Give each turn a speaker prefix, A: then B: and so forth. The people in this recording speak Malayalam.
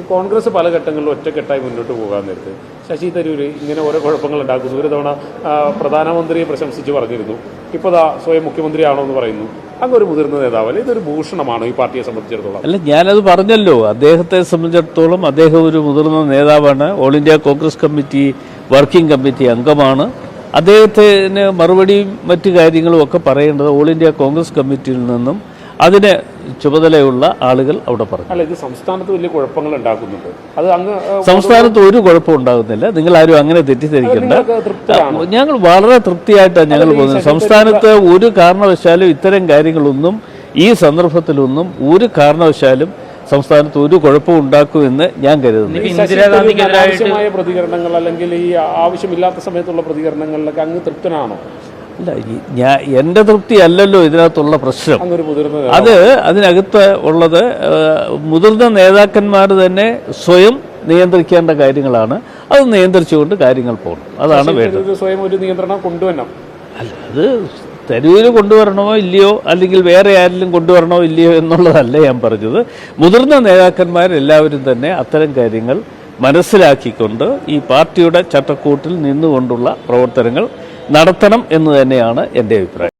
A: കോൺഗ്രസ് പല ഘട്ടങ്ങളിലും ഒറ്റക്കെട്ടായി മുന്നോട്ട് പോകാൻ നേരത്ത് ശശി തരൂർ ഇങ്ങനെ ഓരോ കുഴപ്പങ്ങൾ ഉണ്ടാക്കുന്നു. ഒരു തവണ പ്രധാനമന്ത്രിയെ പ്രശംസിച്ച് പറഞ്ഞിരുന്നു. ഇപ്പോൾ ദാ സ്വയം മുഖ്യമന്ത്രിയാണോ എന്ന് പറയുന്നു. അങ്ങ് ഒരു മുതിർന്ന നേതാവല്ലേ? ഇതൊരു ഭൂഷണമാണോ ഈ പാർട്ടിയെ സംബന്ധിച്ചിടത്തോളം.
B: അല്ല ഞാനത് പറഞ്ഞല്ലോ. അദ്ദേഹത്തെ സംബന്ധിച്ചിടത്തോളം അദ്ദേഹം ഒരു മുതിർന്ന നേതാവാണ്. All India Congress committee working committee അംഗമാണ്. അദ്ദേഹത്തിന് മറുപടിയും മറ്റു കാര്യങ്ങളും ഒക്കെ പറയേണ്ടത് ഓൾ ഇന്ത്യ കോൺഗ്രസ് കമ്മിറ്റിയിൽ നിന്നും. അതിന് ചുമതലയുള്ള ആളുകൾ അവിടെ പറഞ്ഞു.
A: അല്ല ഇത് സംസ്ഥാനത്ത് വലിയ കുഴപ്പങ്ങൾ ഉണ്ടാക്കുന്നുണ്ട്. അത് അങ്ങ്
B: സംസ്ഥാനത്ത് ഒരു കുഴപ്പം ഉണ്ടാകുന്നില്ല. നിങ്ങൾ ആരും അങ്ങനെ തെറ്റിദ്ധരിക്കേണ്ട. ഞങ്ങൾ വളരെ തൃപ്തിയായിട്ടാണ് ഞങ്ങൾ പോകുന്നത്. സംസ്ഥാനത്ത് ഒരു കാരണവശാലും ഇത്തരം കാര്യങ്ങളൊന്നും ഈ സന്ദർഭത്തിലൊന്നും ഒരു കാരണവശാലും സംസ്ഥാനത്ത് ഒരു കുഴപ്പവും ഉണ്ടാക്കുമെന്ന് ഞാൻ കരുതുന്നു.
A: അനാവശ്യമായ പ്രതികരണങ്ങൾ അല്ലെങ്കിൽ ഈ ആവശ്യമില്ലാത്ത സമയത്തുള്ള പ്രതികരണങ്ങളിലൊക്കെ അങ്ങ് തൃപ്തനാണോ?
B: അല്ല ഞാൻ എന്റെ തൃപ്തി അല്ലല്ലോ ഇതിനകത്തുള്ള പ്രശ്നം. അത് അതിനകത്ത് ഉള്ളത് മുതിർന്ന നേതാക്കന്മാർ തന്നെ സ്വയം നിയന്ത്രിക്കേണ്ട കാര്യങ്ങളാണ്. അത് നിയന്ത്രിച്ചുകൊണ്ട് കാര്യങ്ങൾ പോകണം. അതാണ് വേണ്ടത്.
A: സ്വയം ഒരു നിയന്ത്രണം കൊണ്ടുവരണം.
B: അല്ല അത് തെരുവിൽ കൊണ്ടുവരണമോ ഇല്ലയോ അല്ലെങ്കിൽ വേറെ ആരെങ്കിലും കൊണ്ടുവരണോ ഇല്ലയോ എന്നുള്ളതല്ല ഞാൻ പറഞ്ഞത്. മുതിർന്ന നേതാക്കന്മാരെല്ലാവരും തന്നെ അത്തരം കാര്യങ്ങൾ മനസ്സിലാക്കിക്കൊണ്ട് ഈ പാർട്ടിയുടെ ചട്ടക്കൂട്ടിൽ നിന്നുകൊണ്ടുള്ള പ്രവർത്തനങ്ങൾ നടത്തണം എന്ന് തന്നെയാണ് എന്റെ അഭിപ്രായം.